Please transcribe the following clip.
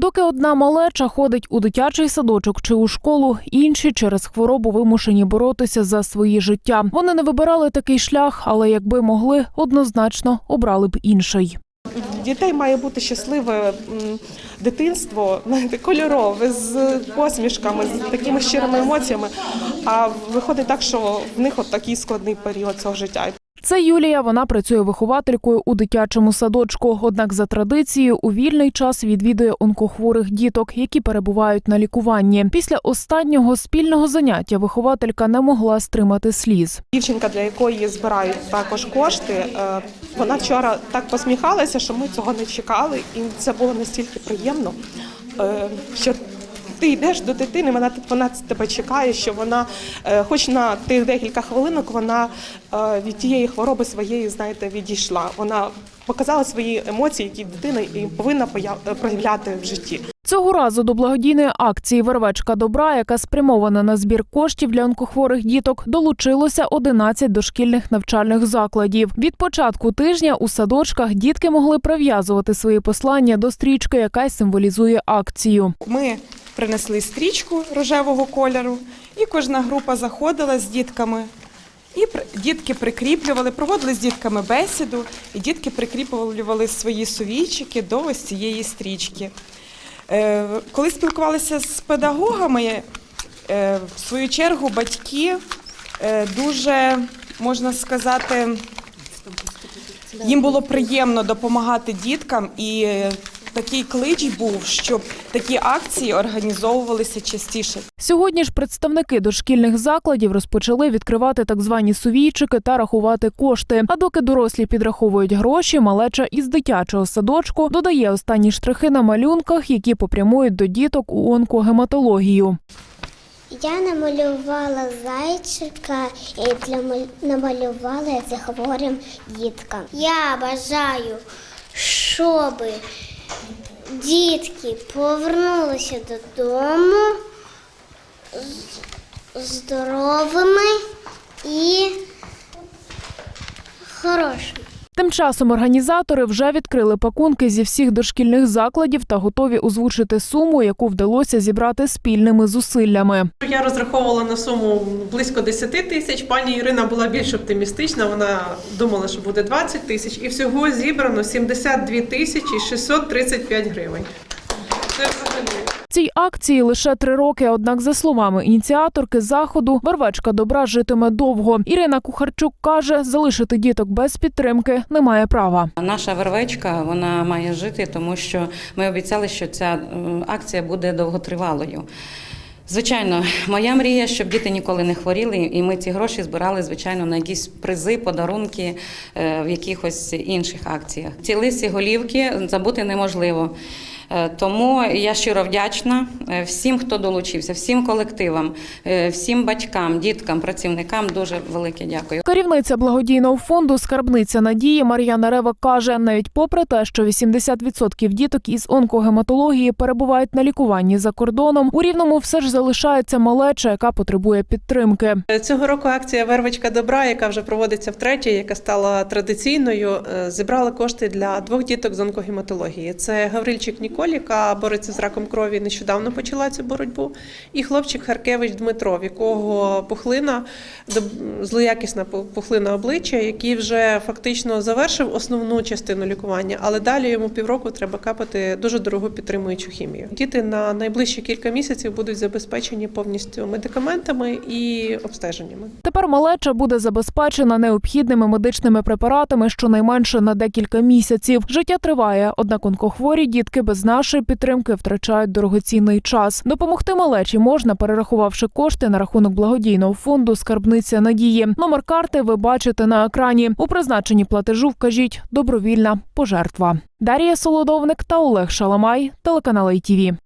Доки одна малеча ходить у дитячий садочок чи у школу, інші через хворобу вимушені боротися за свої життя. Вони не вибирали такий шлях, але якби могли, однозначно обрали б інший. Дітей має бути щасливе дитинство, кольорове, з посмішками, з такими щирими емоціями. А виходить так, що в них от такий складний період цього життя. Це Юлія. Вона працює вихователькою у дитячому садочку. Однак за традицією у вільний час відвідує онкохворих діток, які перебувають на лікуванні. Після останнього спільного заняття вихователька не могла стримати сліз. Дівчинка, для якої збирають також кошти, е, вона вчора так посміхалася, що ми цього не чекали, і це було настільки приємно, е, що ти йдеш до дитини, вона вона тебе чекає, що вона, е, хоч на тих декілька хвилинок, вона е, від тієї хвороби своєї, знаєте, відійшла. Вона показала свої емоції, які дитина і повинна появ- проявляти в житті. Цього разу до благодійної акції Вервечка добра, яка спрямована на збір коштів для онкохворих діток, долучилося 11 дошкільних навчальних закладів. Від початку тижня у садочках дітки могли прив'язувати свої послання до стрічки, яка символізує акцію. Ми принесли стрічку рожевого кольору, і кожна група заходила з дітками. І дітки прикріплювали, проводили з дітками бесіду, і дітки прикріплювали свої сувійчики до ось цієї стрічки. Е, Коли спілкувалися з педагогами, е, в свою чергу батьки е, дуже, можна сказати, їм було приємно допомагати діткам, і такий клич був, щоб такі акції організовувалися частіше. Сьогодні ж представники дошкільних закладів розпочали відкривати так звані сувійчики та рахувати кошти. А доки дорослі підраховують гроші, малеча із дитячого садочку додає останні штрихи на малюнках, які попрямують до діток у онкогематологію. Я намалювала зайчика і для намалювала це хворим діткам. Я бажаю, щоб дітки повернулися додому здоровими і хорошими. Тим часом організатори вже відкрили пакунки зі всіх дошкільних закладів та готові озвучити суму, яку вдалося зібрати спільними зусиллями. Я розраховувала на суму близько 10 тисяч. Пані Ірина була більш оптимістична. Вона думала, що буде 20 тисяч, і всього зібрано 72 тисячі 635 гривень. Цій акції лише три роки. Однак, за словами ініціаторки заходу, вервечка добра житиме довго. Ірина Кухарчук каже, залишити діток без підтримки немає права. Наша вервечка вона має жити, тому що ми обіцяли, що ця е, акція буде довготривалою. Звичайно, моя мрія, щоб діти ніколи не хворіли, і ми ці гроші збирали, звичайно, на якісь призи, подарунки е, в якихось інших акціях. Ці лисі голівки забути неможливо. Е, Тому я щиро вдячна е, всім, хто долучився, всім колективам, е, всім батькам, діткам, працівникам. Дуже велике дякую. Керівниця благодійного фонду Скарбниця надії Мар'яна Рева каже, навіть попри те, що 80% діток із онкогематології перебувають на лікуванні за кордоном, у рівному все ж залишається малеча, яка потребує підтримки. Цього року акція Вервочка добра, яка вже проводиться втретє, яка стала традиційною, зібрала кошти для двох діток з онкогематології. Це Гаврильчик Ніколь, яка бореться з раком крові, нещодавно почала цю боротьбу, і хлопчик Харкевич Дмитро, в якого пухлина злоякісна пухлина обличчя, який вже фактично завершив основну частину лікування, але далі йому півроку треба капати дуже дорогу підтримуючу хімію. Діти на найближчі кілька місяців будуть забезпечені повністю медикаментами і обстеженнями. Тепер малеча буде забезпечена необхідними медичними препаратами щонайменше на декілька місяців. Життя триває, однак онкохворі дітки без нашої підтримки втрачають дорогоцінний час. Допомогти малечі можна, перерахувавши кошти на рахунок благодійного фонду Скарбниця надії. Номер карти ви бачите на екрані. У призначенні платежу вкажіть добровільна пожертва. Дарія Солодовник та Олег Шаламай, телеканал ITV.